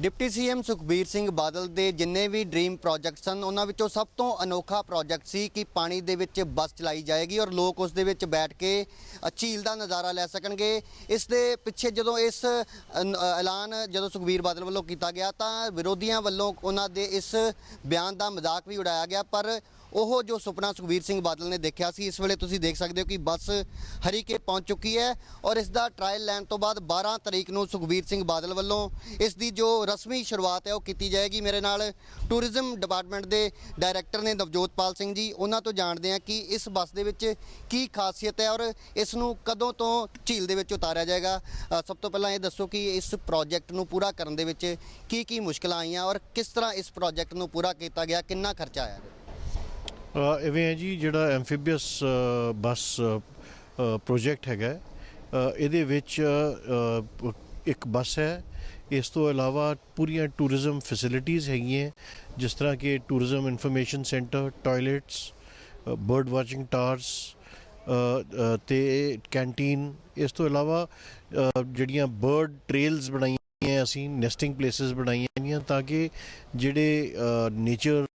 Deputy CM Sukhbir Singh Badal ਦੇ ਜਿੰਨੇ ਵੀ dream project ਸਨ ਉਹਨਾਂ ਵਿੱਚੋਂ ਸਭ ਤੋਂ ਅਨੋਖਾ ਪ੍ਰੋਜੈਕਟ ਸੀ ਕਿ ਪਾਣੀ ਦੇ ਵਿੱਚ ਬੱਸ ਚਲਾਈ ਜਾਏਗੀ ਔਰ ਲੋਕ ਉਸ ਦੇ ਵਿੱਚ ਬੈਠ ਕੇ ਝੀਲ ਦਾ ਨਜ਼ਾਰਾ ਲੈ ਸਕਣਗੇ। ਇਸ ਦੇ ਪਿੱਛੇ ਜਦੋਂ ਇਸ ਐਲਾਨ ਜਦੋਂ ਸੁਖਬੀਰ ਬਾਦਲ ਵੱਲੋਂ ਕੀਤਾ ਗਿਆ ਤਾਂ ਵਿਰੋਧੀਆਂ ਵੱਲੋਂ ਉਹਨਾਂ ਦੇ ਇਸ ਬਿਆਨ ਦਾ ਮਜ਼ਾਕ ਵੀ ਉਡਾਇਆ ਗਿਆ, ਪਰ ਉਹ ਜੋ ਸੁਪਨਾ ਸੁਖਬੀਰ ਸਿੰਘ ਬਾਦਲ ਨੇ ਦੇਖਿਆ ਸੀ, ਇਸ ਵੇਲੇ ਤੁਸੀਂ ਦੇਖ ਸਕਦੇ ਹੋ ਕਿ ਬੱਸ ਹਰੀਕੇ ਪਹੁੰਚ ਚੁੱਕੀ ਹੈ ਔਰ ਇਸ ਦਾ ਟ੍ਰਾਇਲ ਲੈਣ ਤੋਂ ਬਾਅਦ 12 ਤਰੀਕ ਨੂੰ ਸੁਖਬੀਰ ਸਿੰਘ ਬਾਦਲ ਵੱਲੋਂ ਇਸ ਦੀ ਜੋ ਰਸਮੀ ਸ਼ੁਰੂਆਤ ਹੈ, ਉਹ ਕੀਤੀ ਜਾਏਗੀ। ਮੇਰੇ ਨਾਲ ਟੂਰਿਜ਼ਮ ਡਿਪਾਰਟਮੈਂਟ ਦੇ ਡਾਇਰੈਕਟਰ ਨੇ ਨਵਜੋਤ ਪਾਲ ਸਿੰਘ ਜੀ, ਉਹਨਾਂ ਤੋਂ ਜਾਣਦੇ ਹਾਂ ਕਿ ਇਸ ਬੱਸ ਦੇ ਵਿੱਚ ਕੀ ਖਾਸੀਅਤ ਹੈ ਔਰ ਇਸ ਨੂੰ ਕਦੋਂ ਤੋਂ ਝੀਲ ਦੇ ਵਿੱਚ ਉਤਾਰਿਆ ਜਾਏਗਾ। ਸਭ ਤੋਂ ਪਹਿਲਾਂ ਇਹ ਦੱਸੋ ਕਿ ਇਸ ਪ੍ਰੋਜੈਕਟ ਨੂੰ ਪੂਰਾ ਕਰਨ ਦੇ ਵਿੱਚ ਕੀ ਕੀ ਮੁਸ਼ਕਲਾਂ ਆਈਆਂ ਔਰ ਕਿਸ ਤਰ੍ਹਾਂ ਇਸ ਪ੍ਰੋਜੈਕਟ ਨੂੰ ਪੂਰਾ ਕੀਤਾ ਗਿਆ, ਕਿੰਨਾ ਖਰਚਾ ਆਇਆ? ਇਵੇਂ ਹੈ ਜੀ, ਜਿਹੜਾ ਐਮਫੀਬੀਅਸ ਬੱਸ ਪ੍ਰੋਜੈਕਟ ਹੈਗਾ ਇਹਦੇ ਵਿੱਚ ਇੱਕ ਬੱਸ ਹੈ। ਇਸ ਤੋਂ ਇਲਾਵਾ ਪੂਰੀਆਂ ਟੂਰਿਜ਼ਮ ਫੈਸਿਲਿਟੀਆਂ ਹੈਗੀਆਂ ਜਿਸ ਤਰ੍ਹਾਂ ਕਿ tourism information centre, toilets bird watching towers ਤੇ ਕੈਂਟੀਨ। ਇਸ ਤੋਂ ਇਲਾਵਾ ਜਿਹੜੀਆਂ ਬਰਡ ਟ੍ਰੇਲਸ ਬਣਾਈਆਂ ਅਸੀਂ ਨੈਸਟਿੰਗ ਪਲੇਸਸ ਬਣਾਈਆਂ ਨੇ ਤਾਂ ਕਿ ਜਿਹੜੇ ਨੇਚਰ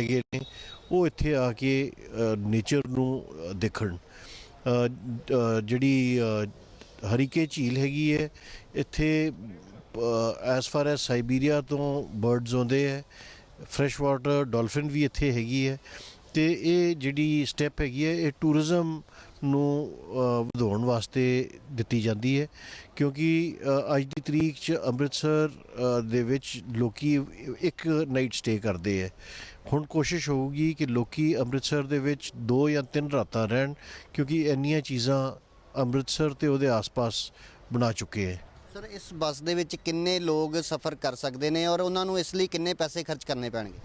ਹੈਗੇ ਨੇ, ਉਹ ਇੱਥੇ ਆ ਕੇ ਨੇਚਰ ਨੂੰ ਦੇਖਣ। ਜਿਹੜੀ ਹਰੀਕੇ ਝੀਲ ਹੈਗੀ ਹੈ, ਇੱਥੇ ਐਸ ਫਾਰ ਐਸ ਸਾਈਬੀਰੀਆ ਤੋਂ ਬਰਡਸ ਆਉਂਦੇ ਹੈ ਫਰੈਸ਼ ਵਾਟਰ ਡਾਲਫਿਨ ਵੀ ਇੱਥੇ ਹੈਗੀ ਹੈ। ਤੇ ਇਹ ਜਿਹੜੀ ਸਟੈਪ ਹੈਗੀ ਹੈ, ਇਹ ਟੂਰਿਜ਼ਮ ਨੂੰ ਵਧਾਉਣ ਵਾਸਤੇ ਦਿੱਤੀ ਜਾਂਦੀ ਹੈ। ਕਿਉਂਕਿ ਅੱਜ ਦੀ ਤਰੀਕ 'ਚ ਅੰਮ੍ਰਿਤਸਰ ਦੇ ਵਿੱਚ ਲੋਕੀ ਇੱਕ ਨਾਈਟ ਸਟੇ ਕਰਦੇ ਹੈ। ਹੁਣ ਕੋਸ਼ਿਸ਼ ਹੋਊਗੀ ਕਿ ਲੋਕੀ ਅੰਮ੍ਰਿਤਸਰ ਦੇ ਵਿੱਚ ਦੋ ਜਾਂ ਤਿੰਨ ਰਾਤਾਂ ਰਹਿਣ ਕਿਉਂਕਿ ਇੰਨੀਆਂ ਚੀਜ਼ਾਂ ਅੰਮ੍ਰਿਤਸਰ ਤੇ ਉਹਦੇ ਆਸ-ਪਾਸ ਬਣਾ ਚੁੱਕੇ ਹੈ। ਸਰ ਇਸ ਬੱਸ ਦੇ ਵਿੱਚ ਕਿੰਨੇ ਲੋਕ ਸਫ਼ਰ ਕਰ ਸਕਦੇ ਨੇ ਔਰ ਉਹਨਾਂ ਨੂੰ ਇਸ ਲਈ ਕਿੰਨੇ ਪੈਸੇ ਖਰਚ ਕਰਨੇ ਪੈਣਗੇ?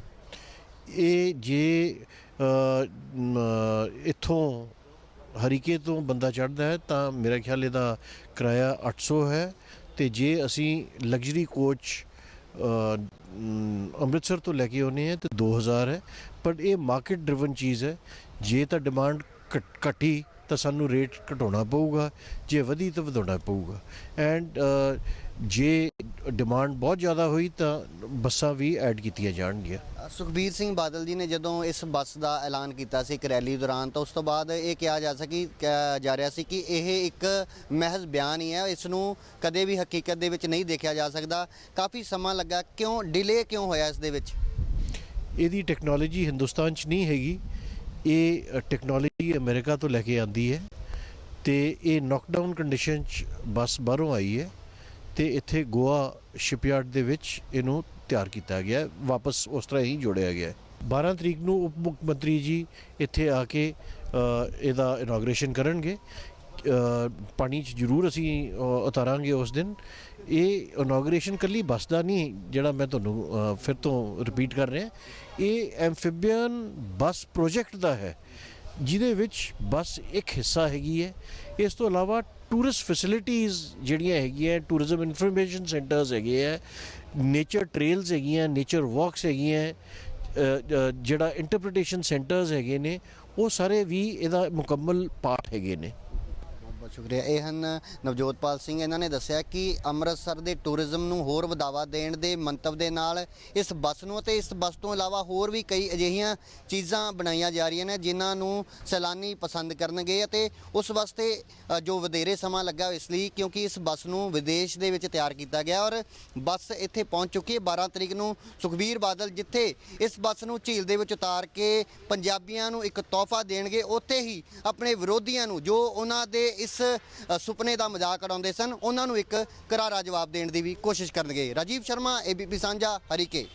ਇਹ ਜੇ ਇੱਥੋਂ ਹਰੀਕੇ ਤੋਂ ਬੰਦਾ ਚੜਦਾ ਹੈ, ਤਾਂ ਮੇਰਾ ਖਿਆਲ ਇਹਦਾ ਕਿਰਾਇਆ 800 ਹੈ। ਤੇ ਜੇ ਅਸੀਂ ਲਗਜ਼ਰੀ ਕੋਚ ਅੰਮ੍ਰਿਤਸਰ ਤੋਂ ਲੈ ਕੇ ਆਉਨੇ ਆ ਤੇ 2000 ਹੈ। ਪਰ ਇਹ ਮਾਰਕੀਟ ਡਰਿਵਨ ਚੀਜ਼ ਹੈ। ਜੇ ਤਾਂ ਡਿਮਾਂਡ ਘਟੀ ਤਾਂ ਸਾਨੂੰ ਰੇਟ ਘਟਾਉਣਾ ਪਊਗਾ। ਜੇ ਵਧੀ ਤਾਂ ਵਧਾਉਣਾ ਪਊਗਾ। ਐਂਡ ਜੇ ਡਿਮਾਂਡ ਬਹੁਤ ਜ਼ਿਆਦਾ ਹੋਈ ਤਾਂ ਬੱਸਾਂ ਵੀ ਐਡ ਕੀਤੀਆਂ ਜਾਣਗੀਆਂ। ਸੁਖਬੀਰ ਸਿੰਘ ਬਾਦਲ ਜੀ ਨੇ ਜਦੋਂ ਇਸ ਬੱਸ ਦਾ ਐਲਾਨ ਕੀਤਾ ਸੀ ਇੱਕ ਰੈਲੀ ਦੌਰਾਨ ਤਾਂ ਉਸ ਤੋਂ ਬਾਅਦ ਇਹ ਕਿਹਾ ਜਾ ਸਕੀ ਜਾ ਰਿਹਾ ਸੀ ਕਿ ਇਹ ਇੱਕ ਮਹਿਜ਼ ਬਿਆਨ ਹੀ ਹੈ। ਇਸ ਨੂੰ ਕਦੇ ਵੀ ਹਕੀਕਤ ਦੇ ਵਿੱਚ ਨਹੀਂ ਦੇਖਿਆ ਜਾ ਸਕਦਾ। ਕਾਫੀ ਸਮਾਂ ਲੱਗਾ। ਕਿਉਂ ਡਿਲੇ ਕਿਉਂ ਹੋਇਆ ਇਸ ਦੇ ਵਿੱਚ? ਇਹਦੀ ਟੈਕਨੋਲੋਜੀ ਹਿੰਦੁਸਤਾਨ 'ਚ ਨਹੀਂ ਹੈਗੀ। ਇਹ ਟੈਕਨੋਲੋਜੀ ਅਮਰੀਕਾ ਤੋਂ ਲੈ ਕੇ ਆਂਦੀ ਹੈ ਤੇ ਇਹ ਨੌਕਡਾਊਨ ਕੰਡੀਸ਼ਨ 'ਚ ਬੱਸ ਬਾਹਰੋਂ ਆਈ ਹੈ। ਤੇ ਇੱਥੇ ਗੋਆ ਸ਼ਿਪਯਾਰਡ ਦੇ ਵਿੱਚ ਇਹਨੂੰ ਤਿਆਰ ਕੀਤਾ ਗਿਆ ਵਾਪਸ ਉਸ ਤਰ੍ਹਾਂ ਹੀ ਜੋੜਿਆ ਗਿਆ ਹੈ। 12 ਤਰੀਕ ਨੂੰ ਉਪ ਮੁੱਖ ਮੰਤਰੀ ਜੀ ਇੱਥੇ ਆ ਕੇ ਇਹਦਾ ਇਨੋਗ੍ਰੇਸ਼ਨ ਕਰਨਗੇ। ਪਾਣੀ 'ਚ ਜ਼ਰੂਰ ਅਸੀਂ ਉਤਾਰਾਂਗੇ ਉਸ ਦਿਨ। ਇਹ ਇਨੋਗ੍ਰੇਸ਼ਨ ਕੱਲੀ ਬੱਸ ਦਾ ਨਹੀਂ, ਜਿਹੜਾ ਮੈਂ ਤੁਹਾਨੂੰ ਫਿਰ ਤੋਂ ਰਿਪੀਟ ਕਰ ਰਿਹਾ। ਇਹ ਐਮਫੀਬੀਅਨ ਬੱਸ ਪ੍ਰੋਜੈਕਟ ਦਾ ਹੈ, ਜਿਹਦੇ ਵਿੱਚ ਬੱਸ ਇੱਕ ਹਿੱਸਾ ਹੈਗੀ ਹੈ। ਇਸ ਤੋਂ ਇਲਾਵਾ ਟੂਰਿਸਟ ਫੈਸਿਲਿਟੀਜ਼ ਜਿਹੜੀਆਂ ਹੈਗੀਆਂ ਟੂਰਿਜ਼ਮ ਇਨਫੋਰਮੇਸ਼ਨ ਸੈਂਟਰਸ ਹੈਗੇ ਆ ਨੇਚਰ ਟ੍ਰੇਲਸ ਹੈਗੀਆਂ ਨੇਚਰ ਵਾਕਸ ਹੈਗੀਆਂ ਜਿਹੜਾ ਇੰਟਰਪ੍ਰੀਟੇਸ਼ਨ ਸੈਂਟਰਸ ਹੈਗੇ ਨੇ, ਉਹ ਸਾਰੇ ਵੀ ਇਹਦਾ ਮੁਕੰਮਲ ਪਾਰਟ ਹੈਗੇ ਨੇ। ਬਹੁਤ ਸ਼ੁਕਰੀਆ। ਇਹ ਹਨ ਨਵਜੋਤਪਾਲ ਸਿੰਘ, ਇਹਨਾਂ ਨੇ ਦੱਸਿਆ ਕਿ ਅੰਮ੍ਰਿਤਸਰ ਦੇ ਟੂਰਿਜ਼ਮ ਨੂੰ ਹੋਰ ਵਧਾਵਾ ਦੇਣ ਦੇ ਮੰਤਵ ਦੇ ਨਾਲ ਇਸ ਬੱਸ ਨੂੰ ਅਤੇ ਇਸ ਬੱਸ ਤੋਂ ਇਲਾਵਾ ਹੋਰ ਵੀ ਕਈ ਅਜਿਹੀਆਂ ਚੀਜ਼ਾਂ ਬਣਾਈਆਂ ਜਾ ਰਹੀਆਂ ਨੇ ਜਿਨ੍ਹਾਂ ਨੂੰ ਸੈਲਾਨੀ ਪਸੰਦ ਕਰਨਗੇ ਅਤੇ ਉਸ ਵਾਸਤੇ ਜੋ ਵਧੇਰੇ ਸਮਾਂ ਲੱਗਾ ਇਸ ਲਈ ਕਿਉਂਕਿ ਇਸ ਬੱਸ ਨੂੰ ਵਿਦੇਸ਼ ਦੇ ਵਿੱਚ ਤਿਆਰ ਕੀਤਾ ਗਿਆ ਔਰ ਬੱਸ ਇੱਥੇ ਪਹੁੰਚ ਚੁੱਕੀ ਹੈ 12 ਤਰੀਕ ਨੂੰ ਸੁਖਬੀਰ ਬਾਦਲ, ਜਿੱਥੇ ਇਸ ਬੱਸ ਨੂੰ ਝੀਲ ਦੇ ਵਿੱਚ ਉਤਾਰ ਕੇ ਪੰਜਾਬੀਆਂ ਨੂੰ ਇੱਕ ਤੋਹਫਾ ਦੇਣਗੇ। ਉੱਥੇ ਹੀ ਆਪਣੇ ਵਿਰੋਧੀਆਂ ਨੂੰ ਜੋ ਉਹਨਾਂ ਦੇ ਇਸ ਅ, ਸੁਪਨੇ ਦਾ ਮਜ਼ਾਕ ਉਡਾਉਂਦੇ ਸਨ। ਉਹਨਾਂ ਨੂੰ ਇੱਕ ਕਰਾਰਾ ਜਵਾਬ ਦੇਣ ਦੀ ਵੀ ਕੋਸ਼ਿਸ਼ ਕਰਨਗੇ। ਰਾਜੀਵ ਸ਼ਰਮਾ ਏਬੀਪੀ ਸਾਂਝਾ ਹਰੀਕੇ।